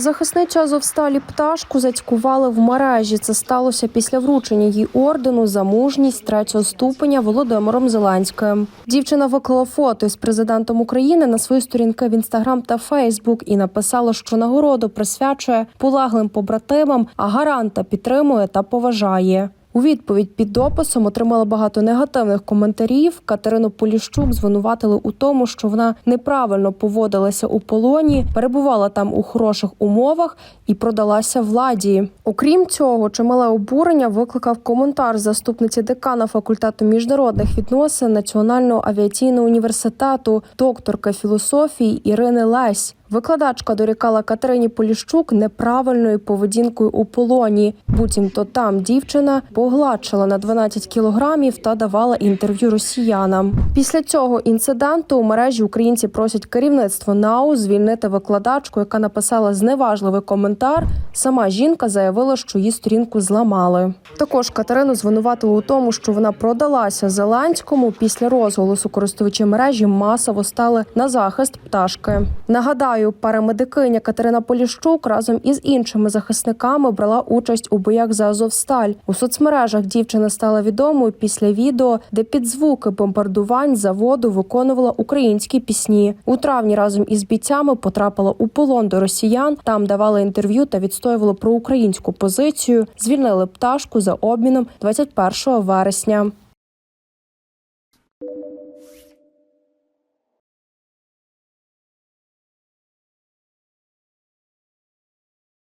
Захисницю Азовсталі пташку зацькували в мережі. Це сталося після вручення їй ордену за мужність третього ступеня Володимиром Зеленським. Дівчина виклала фото з президентом України на свої сторінки в інстаграм та Фейсбук і написала, що нагороду присвячує полеглим побратимам, а гаранта підтримує та поважає. У відповідь під дописом отримала багато негативних коментарів. Катерину Поліщук звинуватили у тому, що вона неправильно поводилася у полоні, перебувала там у хороших умовах і продалася владі. Окрім цього, чимале обурення викликав коментар заступниці декана факультету міжнародних відносин Національного авіаційного університету, докторка філософії Ірини Лесь. Викладачка дорікала Катерині Поліщук неправильною поведінкою у полоні. Буцімто там дівчина погладшила на 12 кілограмів та давала інтерв'ю росіянам. Після цього інциденту у мережі українці просять керівництво НАУ звільнити викладачку, яка написала зневажливий коментар. Сама жінка заявила, що її сторінку зламали. Також Катерину звинуватили у тому, що вона продалася Зеленському. Після розголосу користувачі мережі масово стали на захист пташки. Нагадаю, парамедикиня Катерина Поліщук разом із іншими захисниками брала участь у боях за Азовсталь. У соцмережах дівчина стала відомою після відео, де під звуки бомбардувань заводу виконувала українські пісні. У травні разом із бійцями потрапила у полон до росіян. Там давала інтерв'ю та відстоювала проукраїнську позицію. Звільнили пташку за обміном 21 вересня.